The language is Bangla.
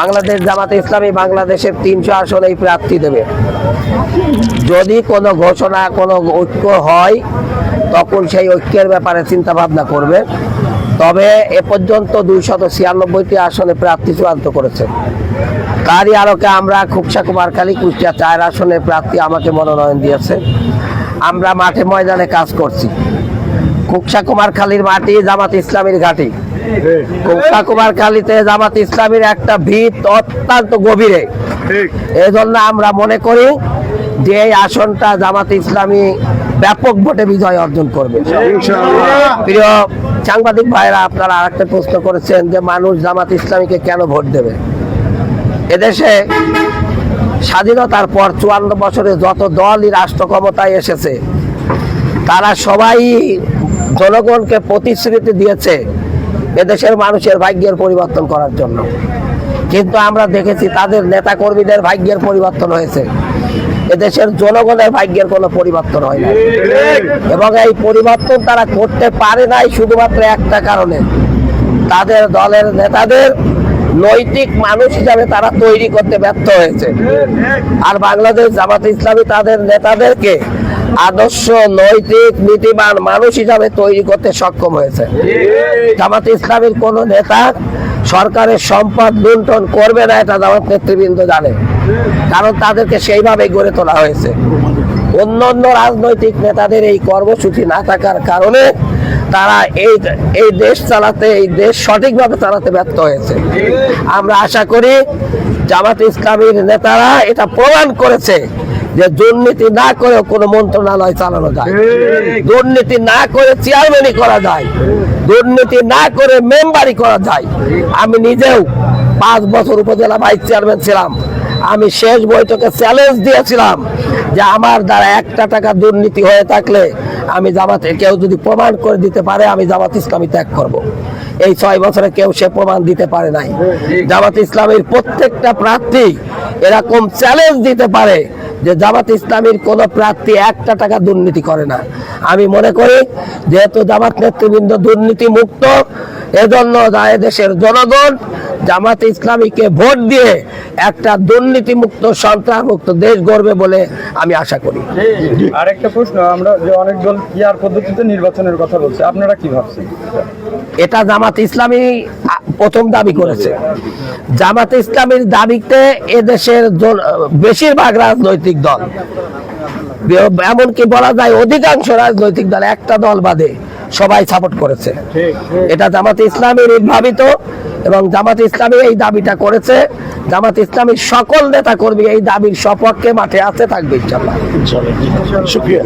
বাংলাদেশ জামাতে ইসলামী বাংলাদেশের তিনশো আসনেই প্রার্থী দেবে। যদি কোনো ঘোষণা, কোনো ঐক্য হয়, তখন সেই ঐক্যের ব্যাপারে চিন্তা ভাবনা করবে। তবে এ পর্যন্ত দুইশত ছিয়ানব্বইটি আসনে প্রার্থী চূড়ান্ত করেছে। তারই আলোকে আমরা খুকসা কুমারখালী কুষ্টিয়া চার আসনে প্রার্থী আমাকে মনোনয়ন দিয়েছে। আমরা মাঠে ময়দানে কাজ করছি। খুকসা কুমারখালীর মাটি জামাত ইসলামীর ঘাঁটি। কুকসা কুমারখালীতে জামাত ইসলামীর একটা ভিত অত্যন্ত গভীরে। এই জন্য আমরা মনে করি যে এই আসনটা জামাত ইসলামী ব্যাপক ভোটে বিজয় অর্জন করবে। প্রিয় সাংবাদিক ভাইরা আপনারা আরেকটা প্রশ্ন করেছেন যে মানুষ জামাত ইসলামীকে কেন ভোট দেবে? এদেশে স্বাধীনতার পর চুয়ান্ন বছরে যত দলই রাষ্ট্র ক্ষমতায় এসেছে তারা সবাই জনগণকে প্রতিশ্রুতি দিয়েছে এদেশের মানুষের ভাগ্যের পরিবর্তন করার জন্য। কিন্তু আমরা দেখেছি তাদের নেতা কর্মীদের ভাগ্যের পরিবর্তন হয়েছে। এদেশের জনগণের ভাগ্যের কোনো পরিবর্তন হয় না এবং এই পরিবর্তন তারা করতে পারে নাই শুধুমাত্র একটা কারণে। তাদের দলের নেতাদের নৈতিক মানুষ হিসাবে তারা তৈরি করতে ব্যর্থ হয়েছে। আর বাংলাদেশ জামাত ইসলামী তাদের নেতাদেরকে আদর্শ, নৈতিক, নীতিবান মানুষ হিসাবে তৈরি করতে সক্ষম হয়েছে। জামাত ইসলামীর কোন নেতা সরকারের সম্পদ লুণ্ঠন করবে না, এটা জামাত নেতৃবৃন্দ জানে। কারণ তাদেরকে সেইভাবে গড়ে তোলা হয়েছে। অন্য অন্য রাজনৈতিক নেতাদের এই কর্মসূচি না থাকার কারণে তারা এই এই দেশ চালাতে, এই দেশ সঠিকভাবে চালাতে ব্যর্থ হয়েছে। আমরা আশা করি জামাত ইসলামীর নেতারা এটা প্রমাণ করেছে যে দুর্নীতি না করেও কোনো মন্ত্রণালয় চালানো যায়। দুর্নীতি না করে চেয়ারম্যানই করা যায়। দুর্নীতি না করে মেম্বারই করা যায়। আমি নিজেও পাঁচ বছর উপজেলা ভাইস চেয়ারম্যান ছিলাম। আমি শেষ বৈঠকে চ্যালেঞ্জ দিয়েছিলাম। যে আমার দ্বারা একটা টাকা দুর্নীতি হয়ে থাকলে আমি জামাতে কেউ যদি প্রমাণ করে দিতে পারে, আমি জামাত ইসলামী ত্যাগ করব। এই ছয় বছরে কেউ সে প্রমাণ দিতে পারে নাই জামাত ইসলামের প্রত্যেকটা প্রার্থী এরকম চ্যালেঞ্জ দিতে পারে যে জামাত ইসলামীর কোন প্রার্থী একটা টাকা দুর্নীতি করে না আমি মনে করি, যেহেতু জামাত নেতৃবৃন্দ দুর্নীতি মুক্ত এজন্য দেশের জনগণ জামাত ইসলামীকে ভোট দিয়ে একটা দুর্নীতি মুক্ত সন্ত্রাস মুক্ত দেশ গড়বে বলে আমি আশা করি। আরেকটা প্রশ্ন আমরা যে অনেক দল পিয়ার পদ্ধতিতে নির্বাচনের কথা বলছে আপনারা কি ভাবছেন? এটা জামাত ইসলামী প্রথম দাবি করেছে। জামাত ইসলামীর দাবিতে এদেশের বেশিরভাগ রাজনৈতিক দল এমনকি বলা যায় অধিকাংশ রাজনৈতিক দল একটা দল বাদে সবাই সাপোর্ট করেছে। এটা জামাত ইসলামের উদ্ভাবিত এবং জামাত ইসলামী এই দাবিটা করেছে। জামাত ইসলামীর সকল নেতা কর্মী এই দাবির সপক্ষে মাঠে আছে থাকবে ইনশাল্লাহ শুক্রিয়া।